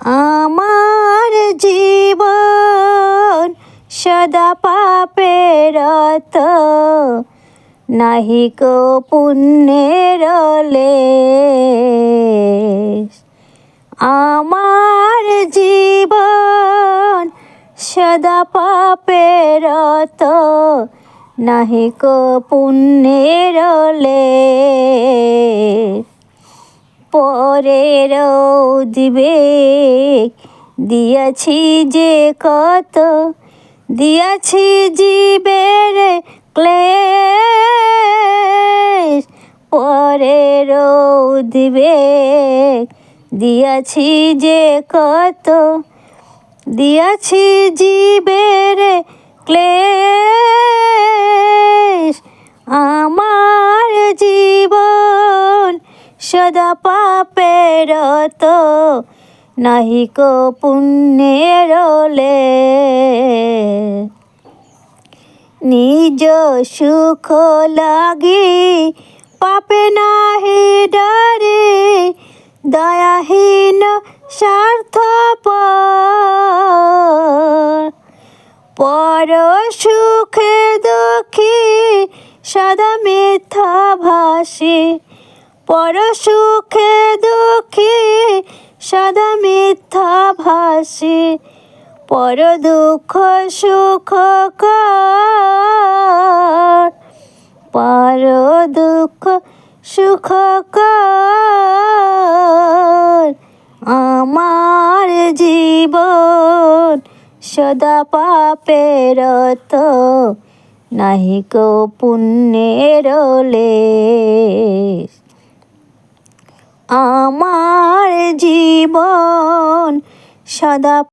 আমার জীবন সদা পাপেরত নাহি কো পুণ্যের। আমার জীবন সদা পাপেরত নাহি কো পুণ্যের লেশ। পরের উদ্বেগ দিয়াছি যে কত, দিয়াছি জীবের ক্লেশ। পরের উদ্বেগ দিয়াছি যে কত, দিয়াছি জীবের ক্লেশ। আমার জীবন সদা পাপেরত নাহি কো পুণ্যের লেশ। নিজ সুখ লাগি পাপে নাহি ডরে, দয়াহীন স্বার্থপর পর সুখে দুঃখী সদা মিথ্যা ভাসি পর সুখে দুঃখী সদা মিথ্যা ভাসি। পর দুঃখ সুখ পর দুঃখ সুখ আমার জীবন সদা পাপেরত নাহি কো পুণ্যের লেশ। আমার জীবন সদা